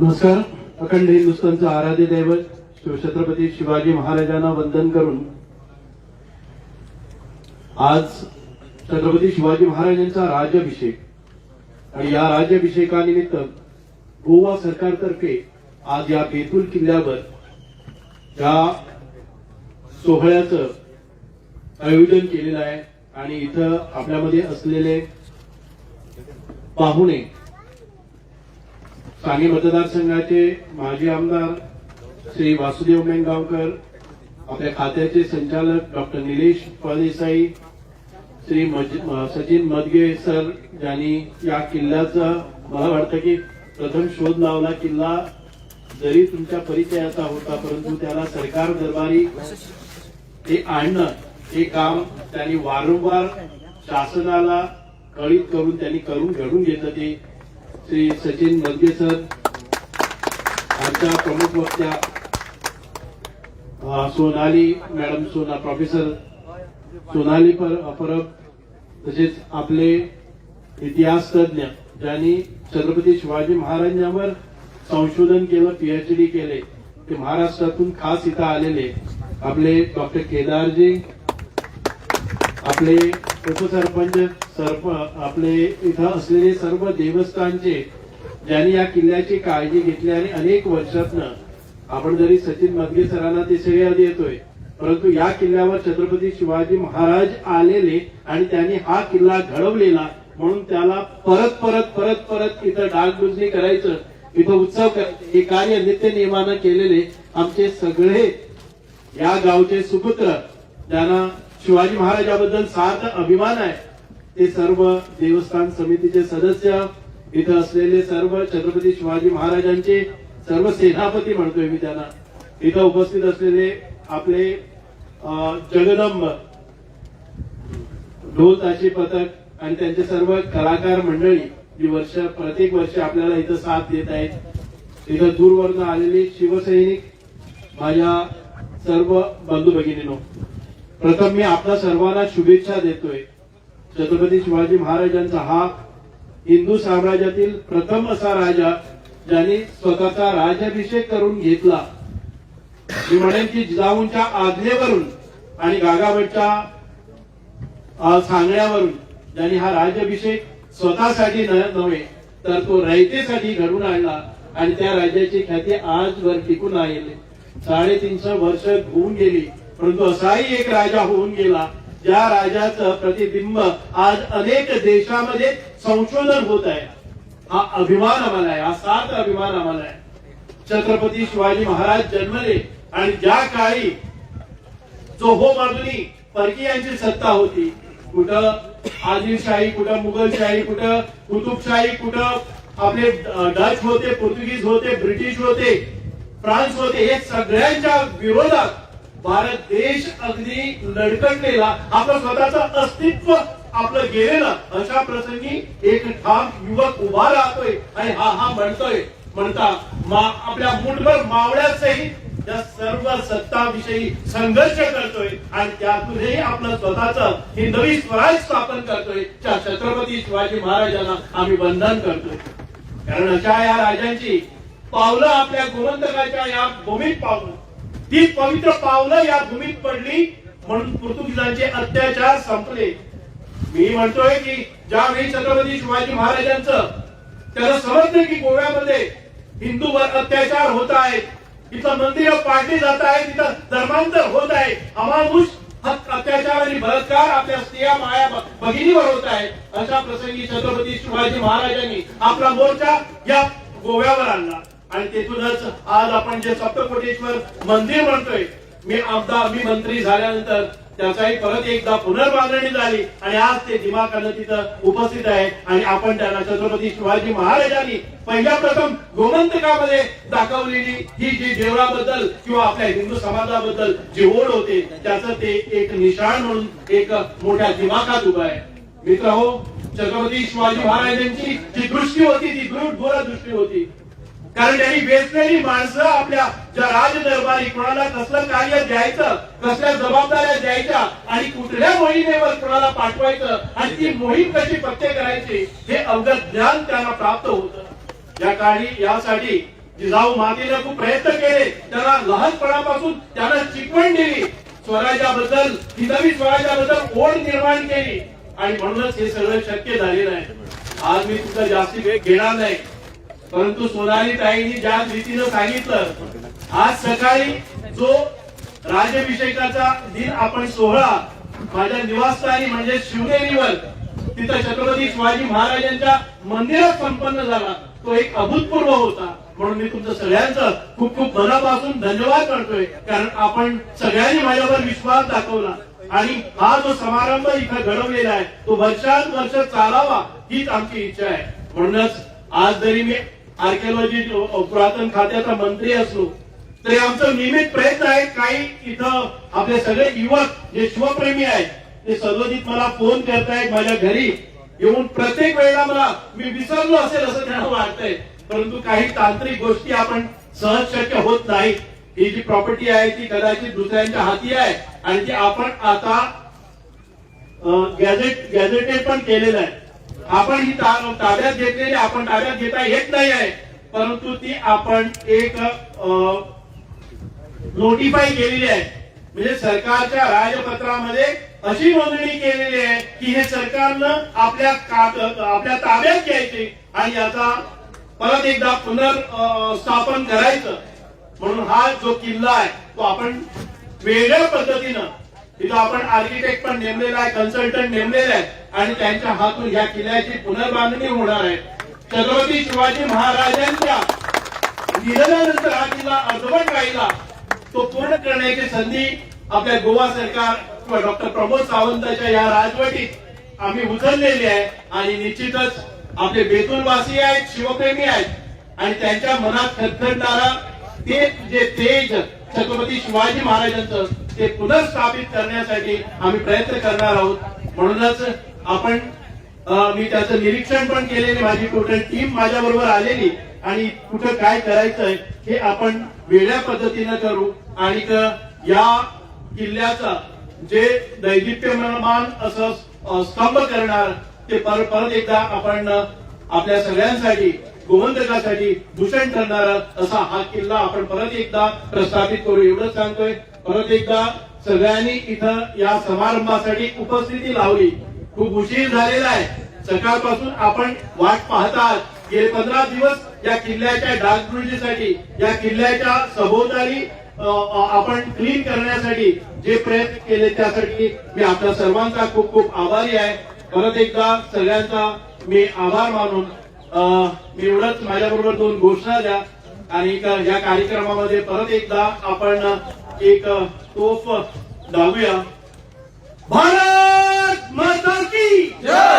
नमस्कार. अखंड हिंदुस्थानचं आराध्य दैवत शिवछत्रपती शिवाजी महाराजांना वंदन करून आज छत्रपती शिवाजी महाराजांचा राज्याभिषेक. आणि या राज्याभिषेकानिमित्त गोवा सरकारतर्फे आज या बेतूल किल्ल्यावर या सोहळ्याचं आयोजन केलेलं आहे. आणि इथं आपल्यामध्ये असलेले पाहुणे सांगली मतदारसंघाचे माजी आमदार श्री वासुदेव मेंगावकर आपल्या खात्याचे संचालक डॉक्टर निलेश फळदेसाई श्री म- सचिन मदगे सर ज्यांनी या किल्ल्याचा मला वाटतं की प्रथम शोध लावला किल्ला जरी तुमच्या परिचयाचा होता परंतु त्याला सरकार दरबारी ते आणणं हे काम त्यांनी वारंवार शासनाला कळीत करून त्यांनी करून घडून घेतलं ते. श्री सचिन मदगे सर आमच्या प्रमुख वक्त्या सोनाली मॅडम सोना प्रोफेसर सोनाली पर- परब तसेच आपले इतिहास तज्ञ ज्यांनी छत्रपती शिवाजी महाराजांवर संशोधन केलं पीएच डी केले ते महाराष्ट्रातून खास इथं आलेले आपले डॉक्टर केदारजी आपले उपसरपंच सर्व आपले इथं असलेले सर्व देवस्थानचे ज्यांनी या किल्ल्याची काळजी घेतली आणि अनेक वर्षातनं आपण जरी सचिन मदगे सरांना ते श्रेय देतोय परंतु या किल्ल्यावर छत्रपती शिवाजी महाराज आलेले आणि त्यांनी हा किल्ला घडवलेला म्हणून त्याला परत परत परत परत इथं डागडुजणी करायचं इथं उत्सव करायचे हे कार्य नित्य नियमानं केलेले आमचे सगळे या गावचे सुपुत्र ज्यांना शिवाजी महाराजाबद्दल सार्थ अभिमान आहे. ते सर्व देवस्थान समितीचे सदस्य इथं असलेले सर्व छत्रपती शिवाजी महाराजांचे सर्व सेनापती म्हणतोय मी त्यांना. इथं उपस्थित असलेले आपले जगदंब ढोल ताशी पथक आणि त्यांचे सर्व कलाकार मंडळी जी वर्ष प्रत्येक वर्ष आपल्याला इथं साथ देत आहेत. इथं दूरवरनं आलेले शिवसैनिक माझ्या सर्व बंधू भगिनीनो प्रथम मी आपल्या सर्वांना शुभेच्छा देतोय. छत्रपती शिवाजी महाराजांचा हा हिंदू साम्राज्यातील प्रथम असा राजा ज्यांनी स्वतःचा राज्याभिषेक करून घेतला. मी म्हणेन की जिजाऊंच्या आज्ञेवरून आणि गागाभटच्या सांगण्यावरून ज्यांनी हा राज्याभिषेक स्वतःसाठी न- नव्हे तर तो रयतेसाठी घडून आणला आणि त्या राज्याची ख्याती आजवर टिकून राहिली. साडेतीनशे वर्ष होऊन गेली परंतु असाही एक राजा होऊन गेला ज्या राजाचं प्रतिबिंब आज अनेक देशामध्ये संशोधन होत आहे. हा अभिमान आम्हाला आहे हा सात अभिमान आम्हाला आहे. छत्रपती शिवाजी महाराज जन्मले आणि ज्या काळी चोहो मागणी परकीयांची सत्ता होती कुठं आदिलशाही कुठं मुघलशाही कुठं कुतुबशाही कुठं आपले डच होते पोर्तुगीज होते ब्रिटिश होते फ्रान्स होते हे सगळ्यांच्या विरोधात भारत देश अगदी लडकटलेला आपलं स्वतःचं अस्तित्व आपलं गेलेलं अशा प्रसंगी एक ठाम युवक उभा राहतोय आणि हा हा म्हणतोय. म्हणता मा आपल्या मुठभर मावळ्याचंही या सर्व सत्ताविषयी संघर्ष करतोय आणि त्यातूनही आपलं स्वतःचं हिंदवी स्वराज स्थापन करतोय. त्या छत्रपती शिवाजी महाराजांना आम्ही वंदन करतोय. कारण अशा या राजांची पावलं आपल्या गोमंतकाच्या या भूमीत पावलं. ती पवित्र पावलं या भूमीत पडली म्हणून पोर्तुगीजांचे अत्याचार संपले. मी म्हणतोय की ज्यावेळी छत्रपती शिवाजी महाराजांचं त्याला समजलं की गोव्यामध्ये हिंदूवर अत्याचार होत आहे तिथं मंदिर पाडली जात आहे तिथं धर्मांतर होत आहे अमानुष अत्याचार आणि बलात्कार आपल्या स्त्रिया माया भगिनीवर होत आहे अशा प्रसंगी छत्रपती शिवाजी महाराजांनी आपला मोर्चा या गोव्यावर आणला. आणि तेथूनच आज आपण जे सप्तकोटेश्वर मंदिर म्हणतोय मी आमदार मी मंत्री झाल्यानंतर त्याचाही परत एकदा पुनर्बांधणी झाली आणि आज ते दिमाखानं तिथं उपस्थित आहे. आणि आपण त्यांना छत्रपती शिवाजी महाराजांनी पहिल्या प्रथम गोमंतकामध्ये दाखवलेली ही जी देवळाबद्दल किंवा आपल्या हिंदू समाजाबद्दल जी ओढ होते त्याचं ते एक निशाण म्हणून एक मोठ्या दिमाखात उभा आहे. मित्र हो छत्रपती शिवाजी महाराजांची जी दृष्टी होती ती दूर दृष्टी होती. कारण त्यांनी वेचलेली माणसं आपल्या ज्या राजदरबारी कोणाला कसलं कार्य द्यायचं कसल्या जबाबदाऱ्या द्यायच्या आणि कुठल्या मोहिमेवर कोणाला पाठवायचं आणि ती मोहीम कशी पक्के करायची हे अवगत ज्ञान त्यांना प्राप्त होतं. या काळी यासाठी जिजाऊ मातेने खूप प्रयत्न केले. त्याला लहानपणापासून त्याला शिकवण दिली. स्वराज्याबद्दल हिंदवी स्वराज्याबद्दल ओढ निर्माण केली. आणि म्हणूनच हे सगळं शक्य झालेलं आहे. आज मी तुझा जास्ती वेळ घेणार नाही. परंतु सोनाली ताईंनी ज्या रीतीनं सांगितलं आज सकाळी जो राज्याभिषेकाचा दिन आपण सोहळा माझ्या निवासस्थानी म्हणजे शिवनेरीवर तिथं छत्रपती शिवाजी महाराजांच्या मंदिरात संपन्न झाला. तो एक अभूतपूर्व होता. म्हणून मी तुमचं सगळ्यांचं खूप खूप मनापासून धन्यवाद करतोय कारण आपण सगळ्यांनी माझ्यावर विश्वास दाखवला. आणि हा जो समारंभ इथं घडवलेला आहे तो वर्षात वर्ष चालावा हीच आमची इच्छा आहे. म्हणूनच आज जरी मी आर्किओलॉजी पुरातन खात्याचा मंत्री असलो तरी आमचं नियमित प्रयत्न आहे काही इथं आपले सगळे युवक जे शिवप्रेमी आहेत ते सर्वजित मला फोन करतायत माझ्या घरी. येऊन प्रत्येक वेळेला मला मी विसरलो असेल असं त्यांना वाटतंय. परंतु काही तांत्रिक गोष्टी आपण सहज शक्य होत नाही ही जी प्रॉपर्टी आहे ती कदाचित दुसऱ्यांच्या हाती आहे. आणि ती आपण आता गॅझेट गॅझेटेड पण केलेलं आहे. आपण ही ताब्यात घेतलेली आपण ताब्यात घेता येत नाही आहे. परंतु ती आपण एक नोटिफाय केलेली आहे. म्हणजे सरकारच्या राजपत्रामध्ये अशी नोंदणी केलेली आहे की हे सरकारनं आपल्या आपल्या ताब्यात घ्यायचे आणि याचा परत एकदा पुनर्स्थापन करायचं. म्हणून हा जो किल्ला आहे तो आपण वेगळ्या पद्धतीनं तिथं आपण आर्किटेक्ट पण नेमलेला आहे कन्सल्टंट नेमलेले आहेत आणि त्यांच्या हातून या किल्ल्याची पुनर्बांधणी होणार आहे. छत्रपती शिवाजी महाराजांच्या निधनानंतर हा किल्ला अर्धवट राहिला. तो पूर्ण करण्याची संधी आपल्या गोवा सरकार किंवा डॉक्टर प्रमोद सावंतांच्या या राजवटीत आम्ही उचललेली आहे आणि निश्चितच आपले बेतुलवासी आहेत शिवप्रेमी आहेत आणि त्यांच्या मनात खदखदणारा ते जे तेज छत्रपती शिवाजी महाराजांचं ते पुनर्स्थापित करण्यासाठी आम्ही प्रयत्न करणार आहोत. म्हणूनच आपण मी त्याचं निरीक्षण पण केलेले माझी टोटल टीम माझ्याबरोबर आलेली आणि कुठं काय करायचंय हे आपण वेगळ्या पद्धतीनं करू. आणि या किल्ल्याचा जे दैदिप्यमान असं स्तंभ करणार ते परत एकदा आपण आपल्या सगळ्यांसाठी गोवंदकासाठी भूषण करणारा असा हा किल्ला आपण परत एकदा प्रस्थापित करू. एवढंच सांगतोय. परत एकदा सगळ्यांनी इथं या समारंभासाठी उपस्थिती लावली. खूप उशीर झालेला आहे. सकाळपासून आपण वाट पाहतात गेले पंधरा दिवस या किल्ल्याच्या डागडुजीसाठी या किल्ल्याच्या सभोवताली आपण क्लीन करण्यासाठी जे प्रयत्न केले त्यासाठी मी आपल्या सर्वांचा खूप खूप आभारी आहे. परत एकदा सगळ्यांचा मी आभार मानून मी एवढंच माझ्याबरोबर दोन घोषणा द्या आणि या कार्यक्रमामध्ये परत एकदा आपण एक तोफ लावूया. भारत माता की जय!